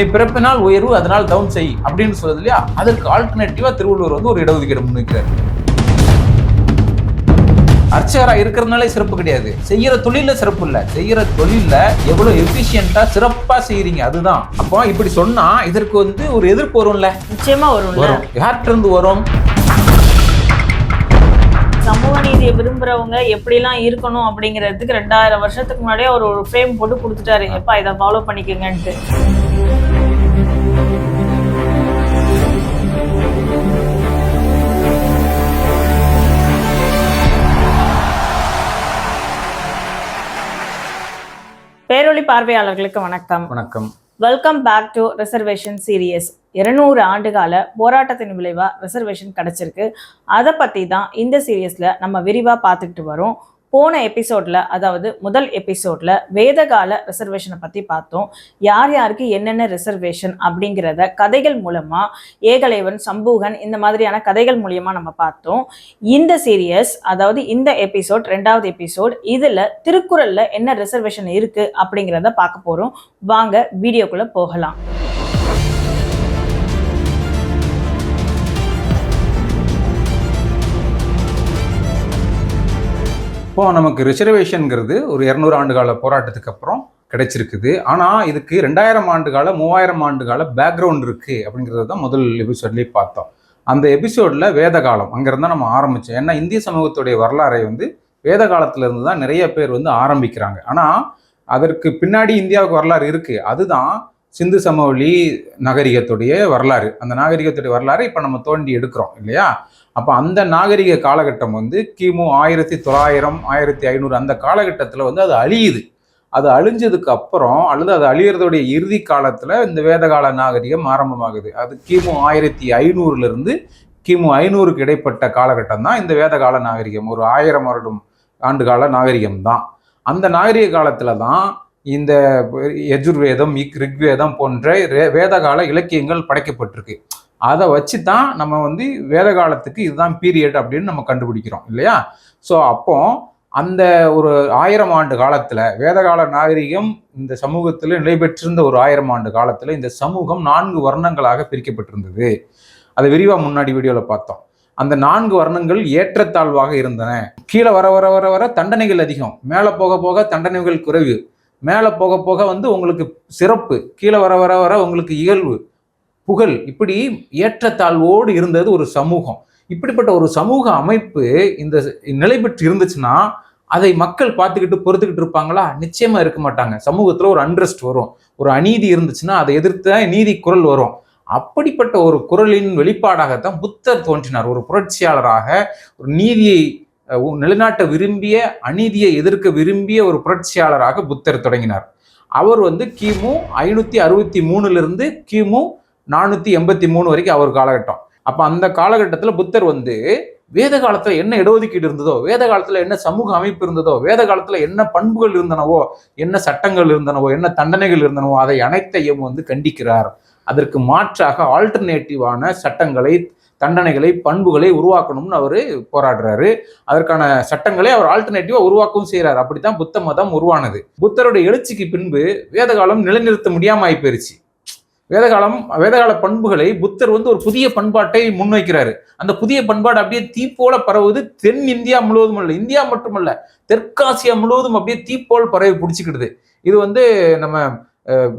நீ பிறப்பினால் உயர்வு அதனால் டவுன் செய் அப்படின்னு சொல்லுது இல்லையா? அதற்கு ஆல்டர்னேட்டிவா திருவள்ளுவர் வந்து ஒரு இடஒதுக்கீடு முன்வைக்கிறார். அர்ச்சகரா இருக்கிறதுனாலே சிறப்பு கிடையாது. செய்யற தொழில சிறப்பு இல்ல. செய்யற தொழில்ல எவ்வளவு எஃபிஷியன்டா சிறப்பா செய்யறீங்க அதுதான். அப்போ இப்படி சொன்னா இதற்கு வந்து ஒரு எதிர்ப்பு வரும்ல? நிச்சயமா வரும்ல. வரும். யார்கிட்ட இருந்து வரும்? சமூக நீதியை விரும்புறவங்க எப்படிலாம் இருக்கணும் அப்படிங்கிறதுக்கு ரெண்டாயிரம் வருஷத்துக்கு முன்னாடியே அவர் ஒரு ஃப்ரேம் போட்டு கொடுத்துட்டாரு. எப்பா இதை ஃபாலோ பண்ணிக்கங்கன்ட்டு. பேரொளி பார்வையாளர்களுக்கு வணக்கம். வணக்கம். Welcome back to reservation series இருநூறு ஆண்டுகால போராட்டத்தின் விளைவா ரிசர்வேஷன் கிடைச்சிருக்கு. அதை பத்தி தான் இந்த சீரியஸ்ல நம்ம விரிவா பார்த்துக்கிட்டு வரோம். போன எபிசோடில் அதாவது முதல் எபிசோடில் வேதகால ரிசர்வேஷனை பற்றி பார்த்தோம். யார் யாருக்கு என்னென்ன ரிசர்வேஷன் அப்படிங்கிறத கதைகள் மூலமாக ஏகலைவன் சம்பூகன் இந்த மாதிரியான கதைகள் மூலயமா நம்ம பார்த்தோம். இந்த சீரியஸ் அதாவது இந்த எபிசோட் ரெண்டாவது எபிசோட் இதில் திருக்குறளில் என்ன ரிசர்வேஷன் இருக்குது அப்படிங்கிறத பார்க்க போகிறோம் வாங்க வீடியோக்குள்ளே போகலாம். இப்போ நமக்கு ரிசர்வேஷனுங்கிறது ஒரு இரநூறு ஆண்டு கால போராட்டத்துக்கு அப்புறம் கிடைச்சிருக்குது. ஆனால் இதுக்கு ரெண்டாயிரம் ஆண்டு கால மூவாயிரம் ஆண்டு கால பேக்ரவுண்ட் இருக்குது அப்படிங்கிறது தான் முதல் எபிசோட்லேயே பார்த்தோம். அந்த எபிசோடில் வேத காலம் அங்கேருந்து தான் நம்ம ஆரம்பித்தோம் ஏன்னா இந்திய சமூகத்துடைய வரலாறை வந்து வேத காலத்திலேருந்து தான் நிறைய பேர் வந்து ஆரம்பிக்கிறாங்க. ஆனால் அதற்கு பின்னாடி இந்தியாவுக்கு வரலாறு இருக்குது அதுதான் சிந்து சமவெளி நாகரிகத்துடைய வரலாறு. அந்த நாகரிகத்துடைய வரலாறு இப்போ நம்ம தோண்டி எடுக்கிறோம் இல்லையா? அப்போ அந்த நாகரிக காலகட்டம் வந்து கிமு ஆயிரத்தி தொள்ளாயிரம் ஆயிரத்தி ஐநூறு அந்த காலகட்டத்தில் வந்து அது அழியுது. அது அழிஞ்சதுக்கு அப்புறம் அல்லது அது அழியறதுடைய இறுதி காலத்தில் இந்த வேதகால நாகரிகம் ஆரம்பமாகுது. அது கிமு ஆயிரத்தி ஐநூறுலேருந்து கிமு ஐநூறுக்கு இடைப்பட்ட காலகட்டம் தான் இந்த வேதகால நாகரிகம். ஒரு ஆயிரம் வருடம் ஆண்டுகால நாகரிகம் தான். அந்த நாகரிக காலத்தில் தான் இந்த யஜுர்வேதம் இக் ரிக்வேதம் போன்ற ரே- வேதகால இலக்கியங்கள் படைக்கப்பட்டிருக்கு. அதை வச்சு தான் நம்ம வந்து வேத காலத்துக்கு இதுதான் பீரியட் அப்படின்னு நம்ம கண்டுபிடிக்கிறோம் இல்லையா? ஸோ அப்போ அந்த ஒரு ஆயிரம் ஆண்டு காலத்தில் வேதகால நாகரிகம் இந்த சமூகத்தில் நிலை பெற்றிருந்த ஒரு ஆயிரம் ஆண்டு காலத்தில் இந்த சமூகம் நான்கு வர்ணங்களாக பிரிக்கப்பட்டிருந்தது. அதை விரிவாக முன்னாடி வீடியோவில் பார்த்தோம். அந்த நான்கு வர்ணங்கள் ஏற்றத்தாழ்வாக இருந்தன. கீழே வர வர வர வர தண்டனைகள் அதிகம். மேலே போக போக தண்டனைகள் குறைவு. மேலே போக போக வந்து உங்களுக்கு சிறப்பு. கீழே வர வர வர உங்களுக்கு இயல்பு. புகழ். இப்படி ஏற்றத்தாழ்வோடு இருந்தது ஒரு சமூகம். இப்படிப்பட்ட ஒரு சமூக அமைப்பு இந்த நிலை பெற்று இருந்துச்சுன்னா அதை மக்கள் பார்த்துக்கிட்டு பொறுத்துக்கிட்டு இருப்பாங்களா? நிச்சயமா இருக்க மாட்டாங்க. சமூகத்தில் ஒரு அன்ரெஸ்ட் வரும். ஒரு அநீதி இருந்துச்சுன்னா அதை எதிர்த்த நீதி குரல் வரும். அப்படிப்பட்ட ஒரு குரலின் வெளிப்பாடாகத்தான் புத்தர் தோன்றினார். ஒரு புரட்சியாளராக ஒரு நீதியை நிலைநாட்ட விரும்பிய அநீதியை எதிர்க்க விரும்பிய ஒரு புரட்சியாளராக புத்தர் தொடங்கினார். அவர் வந்து கிமு ஐநூத்தி அறுபத்தி மூணுல இருந்து கிமு நானூத்தி எண்பத்தி மூணு வரைக்கும் அவர் காலகட்டம். அப்ப அந்த காலகட்டத்தில் புத்தர் வந்து வேத காலத்துல என்ன இடஒதுக்கீடு இருந்ததோ வேத காலத்துல என்ன சமூக அமைப்பு இருந்ததோ வேத காலத்துல என்ன பண்புகள் இருந்தனவோ என்ன சட்டங்கள் இருந்தனவோ என்ன தண்டனைகள் இருந்தனவோ அதை அனைத்தையும் வந்து கண்டிக்கிறார். அதற்கு மாற்றாக ஆல்டர்னேட்டிவான சட்டங்களை தண்டனைகளை பண்புகளை உருவாக்கணும்னு அவர் போராடுறாரு. அதற்கான சட்டங்களை அவர் ஆல்டர்னேட்டிவா உருவாக்கவும் செய்கிறார் அப்படித்தான் புத்த மதம் உருவானது. புத்தருடைய எழுச்சிக்கு பின்பு வேதகாலம் நிலைநிறுத்த முடியாம ஆகி போயிருச்சு. வேதகாலம் வேதகால பண்புகளை புத்தர் வந்து ஒரு புதிய பண்பாட்டை முன்வைக்கிறாரு. அந்த புதிய பண்பாடு அப்படியே தீப்போல பரவுது தென் இந்தியா முழுவதும் அல்ல. இந்தியா மட்டுமல்ல தெற்காசியா முழுவதும் அப்படியே தீப்போல் பரவி பிடிச்சிக்கிடுது. இது வந்து நம்ம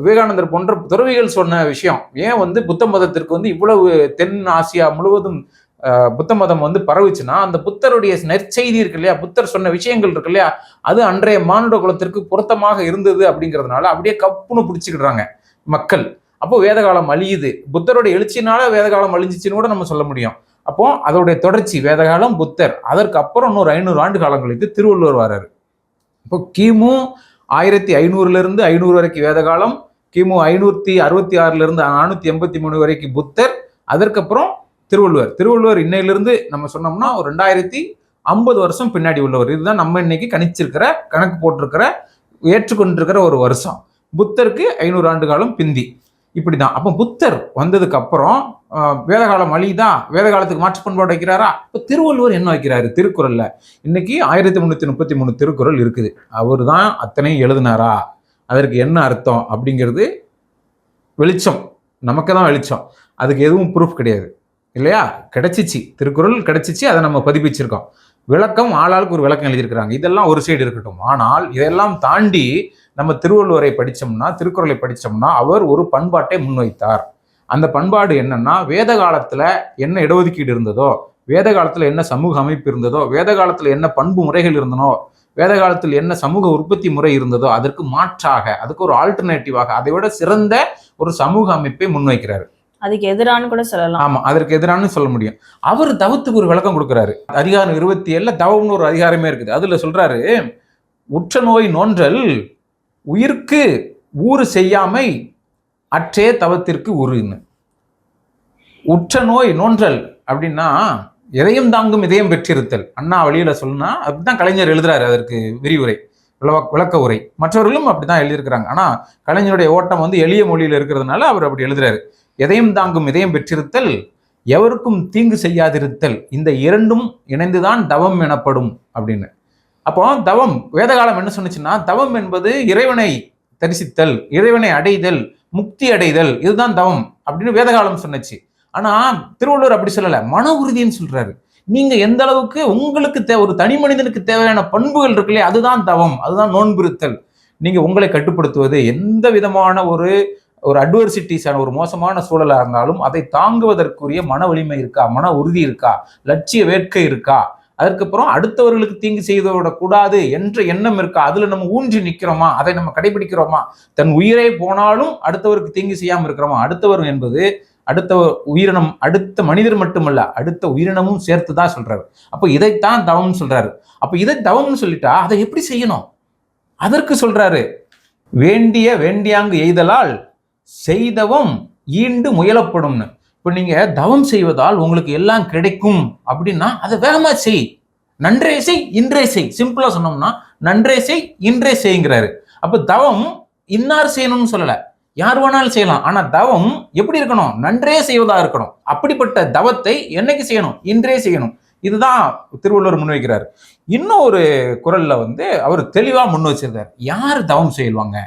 விவேகானந்தர் போன்ற துறவிகள் சொன்ன விஷயம். ஏன் வந்து புத்த மதத்திற்கு வந்து இவ்வளவு தென் ஆசியா முழுவதும் புத்த மதம் வந்து பரவுச்சுன்னா அந்த புத்தருடைய நற்செய்தி இருக்கு இல்லையா? புத்தர் சொன்ன விஷயங்கள் இருக்கு இல்லையா? அது அன்றைய மானுட குலத்திற்கு பொருத்தமாக இருந்தது அப்படிங்கிறதுனால அப்படியே கப்புன்னு பிடிச்சிக்கிடுறாங்க மக்கள். அப்போ வேதகாலம் அழியுது. புத்தருடைய எழுச்சினால வேதகாலம் அழிஞ்சிச்சுன்னு கூட நம்ம சொல்ல முடியும். அப்போ அதோடைய தொடர்ச்சி வேதகாலம் புத்தர். அதற்கு அப்புறம் இன்னொரு ஐநூறு ஆண்டு காலம் கழித்து திருவள்ளுவர் வர்றாரு இப்போ கிமு ஆயிரத்தி ஐநூறுலேருந்து ஐநூறு வரைக்கும் வேதகாலம் கிமு ஐநூற்றி அறுபத்தி ஆறுலேருந்து நானூற்றி எண்பத்தி மூணு வரைக்கும் புத்தர். அதற்கப்புறம் திருவள்ளுவர். திருவள்ளுவர் இன்னையிலிருந்து நம்ம சொன்னோம்னா ஒரு ரெண்டாயிரத்தி ஐம்பது வருஷம் பின்னாடி உள்ளவர். இதுதான் நம்ம இன்னைக்கு கணிச்சிருக்கிற கணக்கு போட்டிருக்கிற ஏற்றுக்கொண்டிருக்கிற ஒரு வருஷம். புத்தருக்கு ஐநூறு ஆண்டு காலம் பிந்தி. இப்படி தான் அப்போ புத்தர் வந்ததுக்கு அப்புறம் வேதகாலம் அழியுதா? தான் வேதகாலத்துக்கு மாற்று பண்பாடு வைக்கிறாரா? இப்போ திருவள்ளுவர் என்ன வைக்கிறாரு? திருக்குறளில். இன்னைக்கு ஆயிரத்தி முந்நூற்றி முப்பத்தி மூணு திருக்குறள் இருக்குது. அவர் தான் அத்தனையும் எழுதினாரா? அதற்கு என்ன அர்த்தம்? அப்படிங்கிறது வெளிச்சம். நமக்கு தான் வெளிச்சம். அதுக்கு எதுவும் ப்ரூஃப் கிடையாது. இல்லையா? கிடைச்சிச்சு. திருக்குறள் கிடைச்சிச்சு. அதை நம்ம பதிப்பிச்சிருக்கோம். விளக்கம் ஆளாளுக்கு ஒரு விளக்கம் எழுதியிருக்கிறாங்க. இதெல்லாம் ஒரு சைடு இருக்கட்டும். ஆனால் இதெல்லாம் தாண்டி நம்ம திருவள்ளுவரை படித்தோம்னா திருக்குறளை படித்தோம்னா அவர் ஒரு பண்பாட்டை முன்வைத்தார். அந்த பண்பாடு என்னன்னா வேத காலத்தில் என்ன இடஒதுக்கீடு இருந்ததோ வேத காலத்தில் என்ன சமூக அமைப்பு இருந்ததோ வேத காலத்தில் என்ன பண்பு முறைகள் இருந்தனோ வேத காலத்தில் என்ன சமூக உற்பத்தி முறை இருந்ததோ அதற்கு மாற்றாக அதுக்கு ஒரு ஆல்டர்னேட்டிவாக அதை விட சிறந்த ஒரு சமூக அமைப்பை முன்வைக்கிறார். அதுக்கு எதிரான்னு கூட சொல்லலாம். ஆமா அதற்கு எதிரானு சொல்ல முடியும். அவர் தவத்துக்கு ஒரு விளக்கம் கொடுக்குறாரு. அதிகாரம் இருபத்தி ஏழுல தவம்னு ஒரு அதிகாரமே இருக்குது. அதுல சொல்றாரு உற்ற நோய் நோன்றல் உயிர்க்கு ஊறு செய்யாமை அற்றே தவத்திற்கு உருன்னு உற்ற நோய் நோன்றல் அப்படின்னா எதையும் தாங்கும் இதயம் பெற்றிருத்தல். அண்ணா வழியில சொல்லுனா அப்படிதான் கலைஞர் எழுதுறாரு அதற்கு விரிவுரை விளக்க உரை. மற்றவர்களும் அப்படிதான் எழுதியிருக்கிறாங்க. ஆனா கலைஞருடைய ஓட்டம் வந்து எளிய மொழியில இருக்கிறதுனால அவர் அப்படி எழுதுறாரு. எதையும் தாங்கும் இதயம் பெற்றிருத்தல் எவருக்கும் தீங்கு செய்யாதிருத்தல் இந்த இரண்டும் இணைந்துதான் தவம் எனப்படும் அப்படின்னு. அப்போ தவம் வேதகாலம் என்ன சொன்னுச்சுன்னா தவம் என்பது இறைவனை தரிசித்தல் இறைவனை அடைதல் முக்தி அடைதல் இதுதான் தவம் அப்படின்னு வேதகாலம் சொன்னுச்சு. ஆனா திருவள்ளுவர் அப்படி சொல்லல மன உறுதின்னு சொல்றாரு. நீங்க எந்த அளவுக்கு உங்களுக்கு தே ஒரு தனி மனிதனுக்கு தேவையான பண்புகள் இருக்குல்லையே அதுதான் தவம் அதுதான் நோன்பிருத்தல் நீங்க உங்களை கட்டுப்படுத்துவது எந்த விதமான ஒரு ஒரு அட்வர்சிட்டிஸான ஒரு மோசமான சூழலாக இருந்தாலும் அதை தாங்குவதற்குரிய மன வலிமை இருக்கா? மன உறுதி இருக்கா? லட்சிய வேட்கை இருக்கா? அதற்கப்புறம் அடுத்தவர்களுக்கு தீங்கு செய்து விடக்கூடாது என்ற எண்ணம் இருக்கா? அதுல நம்ம ஊன்றி நிற்கிறோமா அதை நம்ம கடைபிடிக்கிறோமா? தன் உயிரே போனாலும் அடுத்தவருக்கு தீங்கு செய்யாமல் இருக்கிறோமா? அடுத்தவர் என்பது அடுத்த உயிரினம் அடுத்த மனிதர் மட்டுமல்ல அடுத்த உயிரினமும் சேர்த்து தான் சொல்றாரு. அப்போ இதைத்தான் தவம்னு சொல்றாரு. அப்போ இதை தவம்னு சொல்லிட்டா அதை எப்படி செய்யணும்? அதற்கு சொல்றாரு. வேண்டிய வேண்டியாங்கு எய்தலால் செய்தவம் ஈண்டு முயலப்படும்னு. இப்போ நீங்கள் தவம் செய்வதால் உங்களுக்கு எல்லாம் கிடைக்கும் அப்படின்னா அதை வேகமாக செய். நன்றே செய் இன்றே செய். சிம்பிளாக சொன்னோம்னா நன்றே செய் இன்றே செய்ங்கிறாரு. அப்போ தவம் இன்னார் செய்யணும்னு சொல்லலை. யார் வேணாலும் செய்யலாம். ஆனால் தவம் எப்படி இருக்கணும்? நன்றே செய்வதாக இருக்கணும். அப்படிப்பட்ட தவத்தை என்னைக்கு செய்யணும்? இன்றே செய்யணும். இதுதான் திருவள்ளுவர் முன்வைக்கிறார் இன்னும் ஒரு குரலில் வந்து அவர் தெளிவாக முன் வச்சிருந்தார். யார் தவம் செய்வாங்க?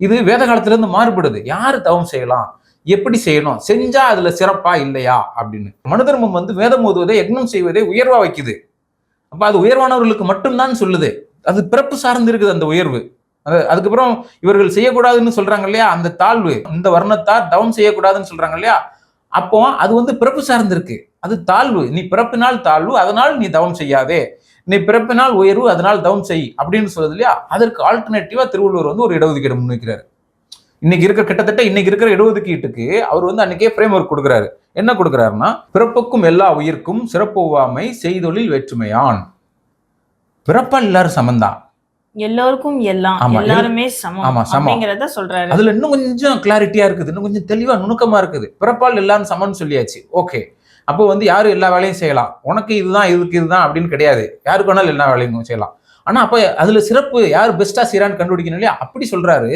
இது வேத காலத்துலேருந்து மாறுபடுது. யார் தவம் செய்யலாம்? எப்படி செய்யணும்? செஞ்சா அதுல சிறப்பா இல்லையா? அப்படின்னு. மனுதர்மம் வந்து வேதம் ஓதுவதை யக்னம் செய்வதை உயர்வா வைக்குது. அப்ப அது உயர்வானவர்களுக்கு மட்டும்தான் சொல்லுது. அது பிறப்பு சார்ந்து இருக்குது அந்த உயர்வு. அது அதுக்கப்புறம் இவர்கள் செய்யக்கூடாதுன்னு சொல்றாங்க இல்லையா? அந்த தாழ்வு இந்த வர்ணத்தார் தவம் செய்யக்கூடாதுன்னு சொல்றாங்க இல்லையா? அப்போ அது வந்து பிறப்பு சார்ந்திருக்கு அது தாழ்வு. நீ பிறப்பினால் தாழ்வு அதனால் நீ தவம் செய்யாதே. நீ பிறப்பினால் உயர்வு அதனால் தவம் செய் அப்படின்னு சொல்லுது இல்லையா? அதற்கு ஆல்டர்னேட்டிவா திருவள்ளுவர் வந்து ஒரு இடஒதுக்கீடு முன்வைக்கிறார். இன்னைக்கு இருக்கிற கிட்டத்தட்ட இன்னைக்கு இருக்கிற இடஒதுக்கீட்டுக்கு அவர் வந்து அன்னைக்கே ஃப்ரேம் ஒர்க் கொடுக்குறாரு. என்ன கொடுக்குறாருன்னா பிறப்புக்கும் எல்லா உயிர்க்கும் சிறப்புவாமை செய்தொழில் வேற்றுமையான். பிறப்பா எல்லாரும் சமந்தான். எல்லோருக்கும் எல்லாம் எல்லாருமே சமம். அப்படிங்கறத சொல்றாரு. அதுல இன்னும் கொஞ்சம் கிளாரிட்டியா இருக்குது இன்னும் கொஞ்சம் தெளிவா நுணுக்கமா இருக்குது. பிறப்பால் எல்லாரும் சமம்னு சொல்லியாச்சு. ஓகே. அப்போ வந்து யாரும் எல்லா வேலையும் செய்யலாம்? உனக்கு இதுதான் இதுக்கு இதுதான் அப்படின்னு கிடையாது. யாருக்கு வேணாலும் எல்லா வேலையும் செய்யலாம். ஆனா அப்ப அதுல சிறப்பு யார் பெஸ்டா செய்யறான்னு கண்டுபிடிக்கணும் இல்லையா? அப்படி சொல்றாரு.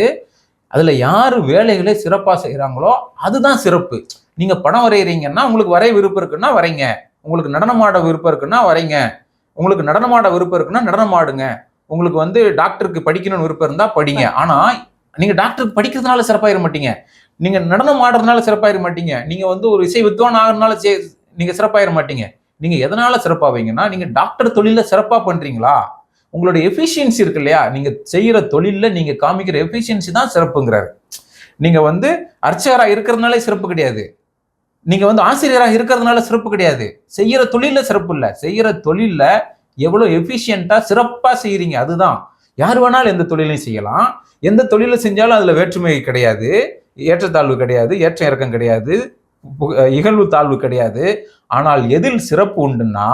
அதுல யார் வேலைகளை சிறப்பா செய்யறாங்களோ அதுதான் சிறப்பு. நீங்க படம் வரைகிறீங்கன்னா உங்களுக்கு வரைய விருப்பம் இருக்குன்னா வரைங்க. உங்களுக்கு நடனமாட விருப்பம் இருக்குன்னா வரைங்க. உங்களுக்கு நடனமாட விருப்பம் இருக்குன்னா நடனமாடுங்க உங்களுக்கு வந்து டாக்டருக்கு படிக்கணும்னு விருப்பம் இருந்தா படிங்க. ஆனா நீங்க டாக்டருக்கு படிக்கிறதுனால சிறப்பாயிர மாட்டீங்க. நீங்க நடனம் ஆடுறதுனால சிறப்பாயிர மாட்டீங்க. நீங்க வந்து ஒரு இசை வித்வான் ஆகுறதுனால நீங்கள் சிறப்பாயிட மாட்டீங்க. நீங்கள் எதனால் சிறப்பாவீங்கன்னா நீங்கள் டாக்டர் தொழிலில் சிறப்பாக பண்ணுறீங்களா உங்களோட எஃபிஷியன்சி இருக்கு இல்லையா? நீங்கள் செய்கிற தொழிலில் நீங்கள் காமிக்கிற எஃபிஷியன்சி தான் சிறப்புங்கிறாரு. நீங்கள் வந்து அர்ச்சகராக இருக்கிறதுனால சிறப்பு கிடையாது. நீங்கள் வந்து ஆசிரியராக இருக்கிறதுனால சிறப்பு கிடையாது. செய்கிற தொழிலில் சிறப்பு இல்லை. செய்கிற தொழிலில் எவ்வளோ எஃபிஷியண்ட்டாக சிறப்பாக செய்கிறீங்க அதுதான். யார் வேணாலும் எந்த தொழிலையும் செய்யலாம். எந்த தொழிலை செஞ்சாலும் அதில் வேற்றுமை கிடையாது. ஏற்றத்தாழ்வு கிடையாது. ஏற்ற இறக்கம் கிடையாது. இகழ்வு தாழ்வு கிடையாது. ஆனால் எதில் சிறப்பு உண்டுன்னா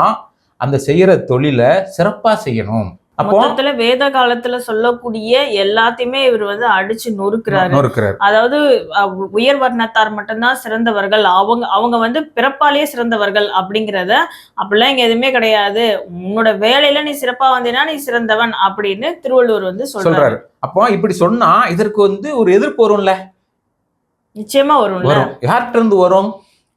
அந்த செய்யற தொழிலை சிறப்பா செய்யணும். மொத்தத்துல வேத காலத்துல சொல்லக்கூடிய எல்லாத்தையுமே இவர் வந்து அடிச்சு நொறுக்குறாரு. அதாவது உயர் வர்ணத்தார் மட்டும்தான் சிறந்தவர்கள். அவங்க அவங்க வந்து பிறப்பாலேயே சிறந்தவர்கள் அப்படிங்கிறத அப்படிலாம் இங்க எதுவுமே கிடையாது. உன்னோட வேலையில நீ சிறப்பா வந்தீங்கன்னா நீ சிறந்தவன் அப்படின்னு திருவள்ளுவர் வந்து சொல்றாரு. அப்போ இப்படி சொன்னா இதற்கு வந்து ஒரு எதிர்ப்பு வரும்ல? நிச்சயமா வரும்ல. வரும். யார்கிட்ட இருந்து வரும்?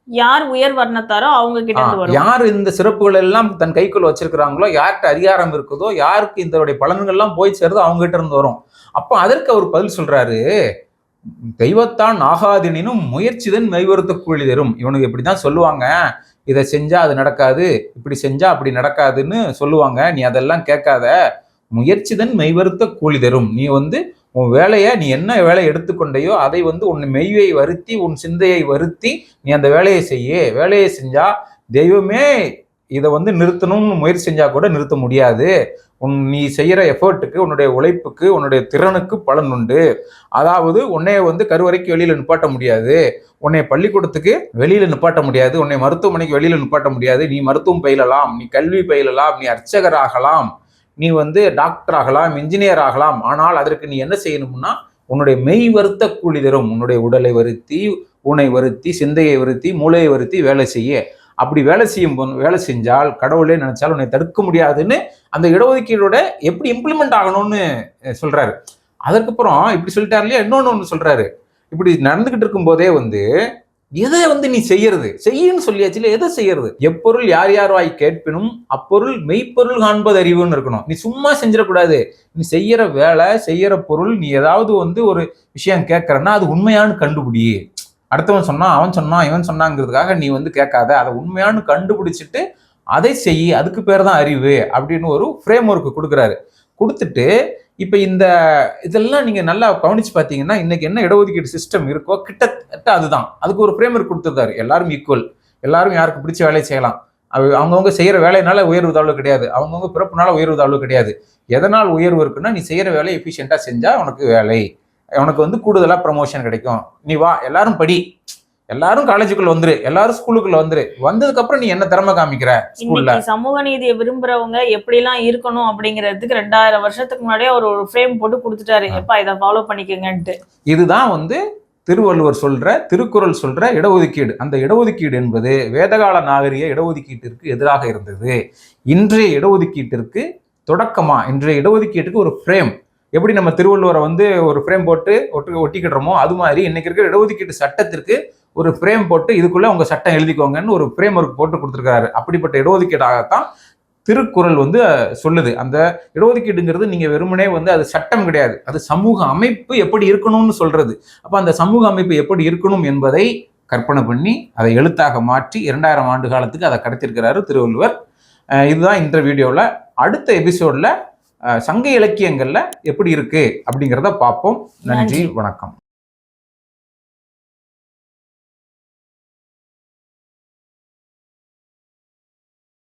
யார் உயர் வர்ணத்தாரோ அவங்க கிட்ட இருந்து வரும். யார் இந்த சிறப்புகள் எல்லாம் தன் கைக்குள்ள வச்சிருக்கிறாங்களோ யார்கிட்ட அதிகாரம் இருக்குதோ யாருக்கு இதோடைய பலன்கள் எல்லாம் போய் சேருதோ அவங்க கிட்ட இருந்து வரும். அப்போ அதற்கு அவர் பதில் சொல்றாரு தெய்வத்தான் ஆகாதெனினும் முயற்சிதன் மெய்வருத்த கூலி தரும். இவனுக்கு இப்படி தான் சொல்லுவாங்க. இதை செஞ்சா அது நடக்காது இப்படி செஞ்சா அப்படி நடக்காதுன்னு சொல்லுவாங்க. நீ அதெல்லாம் கேட்காத. முயற்சிதன் மெய்வருத்த கூலி தரும். நீ வந்து உன் வேலையை நீ என்ன வேலை எடுத்துக்கொண்டையோ அதை வந்து உன் மெய்யை வருத்தி உன் சிந்தையை வருத்தி நீ அந்த வேலையை செய்ய. வேலையை செஞ்சா தெய்வமே இதை வந்து நிறுத்தணும்னு முயற்சி செஞ்சா கூட நிறுத்த முடியாது. உன் நீ செய்கிற எஃபர்ட்டுக்கு உன்னுடைய உழைப்புக்கு உன்னுடைய திறனுக்கு பலன் உண்டு. அதாவது உன்னைய வந்து கருவறைக்கு வெளியில் நிப்பாட்ட முடியாது. உன்னை பள்ளிக்கூடத்துக்கு வெளியில் நிப்பாட்ட முடியாது. உன்னை மருத்துவமனைக்கு வெளியில் நிப்பாட்ட முடியாது. நீ மருத்துவம் பயிலலாம் நீ கல்வி பயிலலாம் நீ அர்ச்சகராகலாம். நீ வந்து டாக்டர் ஆகலாம் இன்ஜினியர் ஆகலாம் ஆனால் அதற்கு நீ என்ன செய்யணும்னா உன்னுடைய மெய் வருத்த கூலி தரும். உன்னுடைய உடலை வருத்தி உனை வருத்தி சிந்தையை வருத்தி மூளையை வருத்தி வேலை செய்ய. அப்படி வேலை செய்யும் வேலை செஞ்சால் கடவுளே நினைச்சால் உன்னை தடுக்க முடியாதுன்னு அந்த இடஒதுக்கீடோட எப்படி இம்ப்ளிமெண்ட் ஆகணும்னு சொல்றாரு. அதற்கப்புறம் இப்படி சொல்லிட்டாரு இல்லையா? இன்னொன்று ஒன்று சொல்றாரு. இப்படி நடந்துகிட்டு இருக்கும் போதே வந்து எதை வந்து நீ செய்யறது? செய்யன்னு சொல்லியாச்சுல எதை செய்யறது? எப்பொருள் யார் யார் வாய் கேட்பினும் அப்பொருள் மெய்ப்பொருள் காண்பது அறிவுன்னு இருக்கணும். நீ சும்மா செஞ்சிடக்கூடாது. நீ செய்யற வேலை செய்யற பொருள் நீ ஏதாவது வந்து ஒரு விஷயம் கேட்கறன்னா அது உண்மையான்னு கண்டுபிடி. அடுத்தவன் சொன்னான் அவன் சொன்னான் இவன் சொன்னாங்கிறதுக்காக நீ வந்து கேட்காத. அதை உண்மையான்னு கண்டுபிடிச்சிட்டு அதை செய். அதுக்கு பேர் தான் அறிவு அப்படின்னு ஒரு ஃப்ரேம் ஒர்க் கொடுக்குறாரு. கொடுத்துட்டு இப்போ இந்த இதெல்லாம் நீங்கள் நல்லா கவனிச்சு பார்த்தீங்கன்னா இன்னைக்கு என்ன இடஒதுக்கீடு சிஸ்டம் இருக்கோ கிட்டத்தட்ட அதுதான். அதுக்கு ஒரு ஃப்ரேம் ஒர்க் கொடுத்துருக்காரு. எல்லாரும் ஈக்குவல் எல்லாரும் யாருக்கு பிடிச்ச வேலையை செய்யலாம். அது அவங்கவுங்க செய்கிற வேலையினால உயர்வு தாழ்வு கிடையாது. அவங்கவுங்க பிறப்புனால உயர்வு தாழ்வு கிடையாது. எதனால் உயர்வு இருக்குன்னா நீ செய்கிற வேலையை எஃபிஷியண்ட்டாக செஞ்சால் உனக்கு வேலை. உனக்கு வந்து கூடுதலாக ப்ரமோஷன் கிடைக்கும். நீ வா எல்லாரும் படி. எல்லாரும் காலேஜுக்குள்ள வந்துரு. எல்லாரும் ஸ்கூலுக்குள்ள வந்துரு. வந்ததுக்கு அப்புறம் நீ என்ன திறமை காமிக்கிற ஸ்கூல்ல? சமூக நீதியை விரும்புறவங்க எப்படிலாம் இருக்கணும் அப்படிங்கிறதுக்கு ரெண்டாயிரம் வருஷத்துக்கு முன்னாடியே ஒரு ஃப்ரேம் போட்டு கொடுத்துட்டாரு. எப்பா இதை ஃபாலோ பண்ணிக்கங்கன்ட்டு. இதுதான் வந்து திருவள்ளுவர் சொல்ற திருக்குறள் சொல்ற இடஒதுக்கீடு. அந்த இடஒதுக்கீடு என்பது வேதகால நாகரிக இடஒதுக்கீட்டிற்கு எதிராக இருந்தது. இன்றைய இடஒதுக்கீட்டிற்கு தொடக்கமா? இன்றைய இடஒதுக்கீட்டுக்கு ஒரு ஃப்ரேம் எப்படி நம்ம திருவள்ளுவரை வந்து ஒரு ஃப்ரேம் போட்டு ஒட்டு ஒட்டிக்கிடுறோமோ அது மாதிரி இன்னைக்கு இருக்கிற இடஒதுக்கீட்டு சட்டத்திற்கு ஒரு ஃப்ரேம் போட்டு இதுக்குள்ள உங்க சட்டம் எழுதிக்கோங்கன்னு ஒரு ஃப்ரேம் ஒர்க் போட்டு கொடுத்துருக்காரு. அப்படிப்பட்ட இடஒதுக்கீடாகத்தான் திருக்குறள் வந்து சொல்லுது. அந்த இடஒதுக்கீடுங்கிறது நீங்க வெறுமனே வந்து அது சட்டம் கிடையாது. அது சமூக அமைப்பு எப்படி இருக்கணும்னு சொல்றது. அப்ப அந்த சமூக அமைப்பு எப்படி இருக்கணும் என்பதை கற்பனை பண்ணி அதை எழுத்தாக மாற்றி இரண்டாயிரம் ஆண்டு காலத்துக்கு அதை கடத்திருக்கிறாரு திருவள்ளுவர். இதுதான் இந்த வீடியோவில் அடுத்த எபிசோட்ல சங்க இலக்கியங்கள்ல எப்படி இருக்கு அப்படிங்கிறத பார்ப்போம். நன்றி. வணக்கம்.